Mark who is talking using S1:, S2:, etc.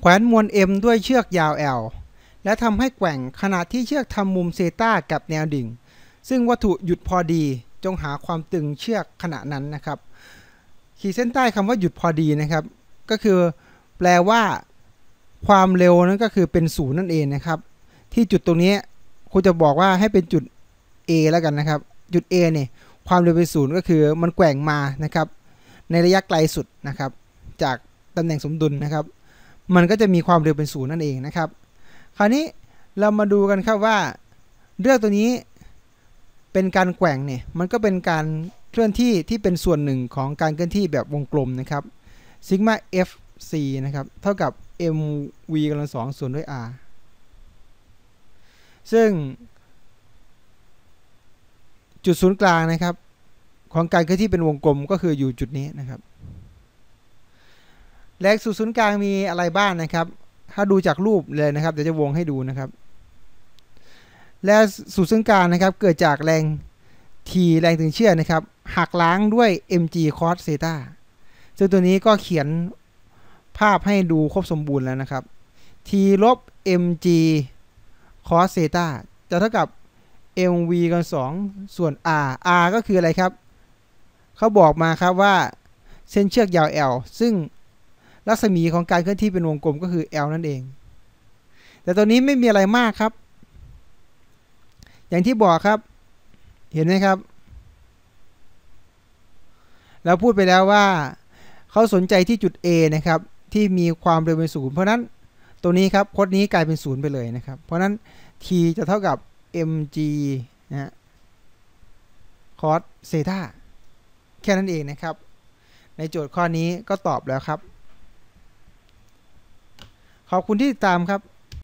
S1: แขวนมวล m ด้วยเชือกยาว l และทำให้แกว่งขณะที่เชือกทำมุมเซต้ากับแนวดิ่ง ซึ่งวัตถุหยุดพอดีจงหาความตึงเชือกขณะนั้นนะครับ ขีดเส้นใต้คำว่าหยุดพอดีนะครับ ก็คือแปลว่า ความเร็วนั้นก็คือเป็นศูนย์นั่นเองนะครับ ที่จุดตรงนี้ครูจะบอกว่าให้เป็นจุด A แล้วกันนะครับ จุด A เนี่ยความเร็วเป็นศูนย์ก็คือมันแกว่งมานะครับ ในระยะไกลสุดนะครับ จากตำแหน่งสมดุลนะครับ มันก็จะมีความเร็วเป็นศูนย์นั่นเองนะครับ คราวนี้เรามาดูกันครับว่าเรื่องตัวนี้เป็นการแกว่งเนี่ยมันก็เป็นการเคลื่อนที่ที่เป็นส่วนหนึ่งของการเคลื่อนที่แบบวงกลมนะครับซิกมา f c นะครับเท่ากับ mv กำลังสองส่วนด้วย r ซึ่ง จุดศูนย์กลางนะครับ ของการเคลื่อนที่เป็นวงกลมก็คืออยู่จุดนี้นะครับ แรงสู่ศูนย์กลางมีอะไรบ้างนะครับ ถ้าดูจากรูปเลยนะครับเดี๋ยวจะวงให้ดูนะครับแรงสู่ศูนย์กลางนะครับ เกิดจากแรง t แรงตึงเชือกนะครับหักล้างด้วย mg cos theta ซึ่งตัวนี้ก็เขียนภาพให้ดูครบสมบูรณ์แล้วนะครับ t ลบ mg cos theta จะเท่ากับ mv กัน 2 ส่วน r r ก็คืออะไรครับ เขาบอกมาครับว่า เส้นเชือกยาว l ซึ่ง รัศมีของการเคลื่อนที่เป็นวงกลมก็คือ l นั่นเอง แต่ตัวนี้ไม่มีอะไรมากครับ อย่างที่บอกครับ เห็นไหมครับเราพูดไปแล้วว่าเขาสนใจที่จุด A นะครับที่มีความเร็วเป็นศูนย์เพราะนั้นตัวนี้ครับพจน์นี้กลายเป็นศูนย์ไปเลยนะครับ เพราะนั้น t จะเท่ากับ mg นะฮะ cos เซตาแค่นั้นเองนะครับ ในโจทย์ข้อนี้ก็ตอบแล้วครับ ขอบคุณที่ติดตามครับ